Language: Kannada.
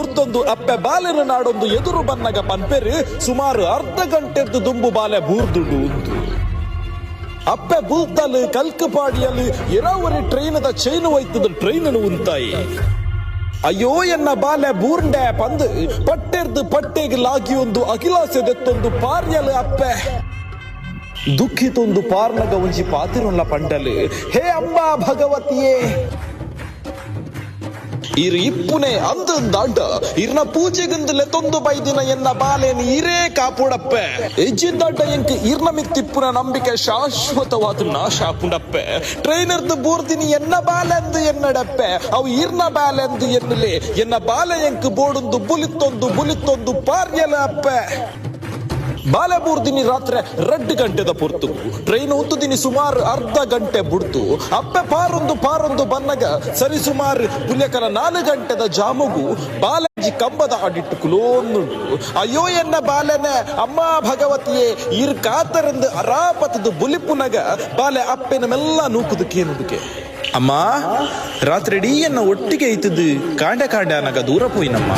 ಮುರ್ದೊಂದು ಅಪ್ಪೆ ಬಾಲೆನ ನಾಡೊಂದು ಎದುರು ಬನ್ನಗ ಪನ್ಪೆರು ಸುಮಾರು ಅರ್ಧ ಗಂಟೆದ್ದು ದುಂಬು ಬಾಲೆ ಬೂರ್ದುಂಡು ಉಂದು ಅಪ್ಪೆ ಬೂತಲು ಕಲ್ಕಪಾಡಿಯಲ್ಲಿ ಎರವರಿ ಟ್ರೈನದ ಚೈನ್ ಒಯ್ತದ ಟ್ರೈನನು ಉಂತಾಯಿ. ಅಯ್ಯೋ ಎನ್ನ ಬಾಲೆ ಬೂರ್ಂಡೆ ಪಂದು ಪಟ್ಟೆರ್ದು ಪಟ್ಟೆಗೆ ಲಾಗಿ ಒಂದು ಅಖಿಲಾಸೆದೆತ್ತೊಂದು ಪಾರ್ಯಲ್ ಅಪ್ಪೆ. ದುಃಖಿತೊಂದು ಪಾರ್ನಗ ಒಂಜಿ ಪಾತಿರುಳ್ಳ ಪಂಡಲು. ಹೇ ಅಂಬಾ ಭಗವತಿಯೇ! ಇರು ಇಪ್ಪುನೆ ಅಂದಂದಾಂಡ ಇರ್ನ ಪೂಜೆಗಂದು ತೊಂದು ಬೈದಿನ ಎನ್ನ ಬಾಲೆನ್ ಇರೇ ಕಾಪುಡಪ್ಪೆ ಎಜ್ಜಿಂದಾಂಡ ಎಂಕ್ ಇರ್ನ ಮಿತ್ತಿಪ್ಪುನ ನಂಬಿಕೆ ಶಾಶ್ವತವಾದ ನಾಶ ಆಪುಂಡಪ್ಪೆ ಟ್ರೈನರ್ದು ಬೂರ್ದಿನಿ ಎನ್ನ ಬಾಲೆಂದು ಎನ್ನಡಪ್ಪೆ ಅವು ಇರ್ನ ಬಾಲೆಂದು ಎನ್ನಲೆ ಎನ್ನ ಬಾಲೆ ಎಂಕ್ ಬೋಡೊಂದು ಬುಲಿತ್ತೊಂದು ಬುಲಿತ್ತೊಂದು ಪಾರ್ಯಲ ಅಪ್ಪೆ ಬಾಲೆ ಬೂರ್ದಿನಿ ರಾತ್ರಿ ರೆಡ್ ಗಂಟೆದ ಪುರ್ತು. ಟ್ರೈನ್ ಒಂದು ದಿನ ಸುಮಾರು ಅರ್ಧ ಗಂಟೆ ಬುಡ್ತು. ಅಪ್ಪೆ ಪಾರೊಂದು ಪಾರೊಂದು ಬನ್ನಗ, ಸರಿ ಸುಮಾರು ಪುಲ್ಯಕರ ನಾಲ್ಕು ಗಂಟೆದ ಜಾಮುಗು ಬಾಲಾಜಿ ಕಂಬದ ಆಡಿಟ್ಟು ಕುಲೋನ್ನುಂಟು. ಅಯ್ಯೋ ಎನ್ನ ಬಾಲೆನೆ, ಅಮ್ಮ ಭಗವತಿಯೇ, ಇರ್ ಕಾತರಂದು ಅರಾಪತದು ಬುಲಿಪುನಗ ಬಾಲೆ ಅಪ್ಪೆನ ಮೆಲ್ಲ ನೂಕುದಕ್ಕೇನುದಕ್ಕೆ ಅಮ್ಮ, ರಾತ್ರಿ ಎನ್ನ ಒಟ್ಟಿಗೆ ಐತದ್ದು ಕಾಂಡ ಕಾಂಡ ನಗ ದೂರ ಪೋಯಿನಮ್ಮ.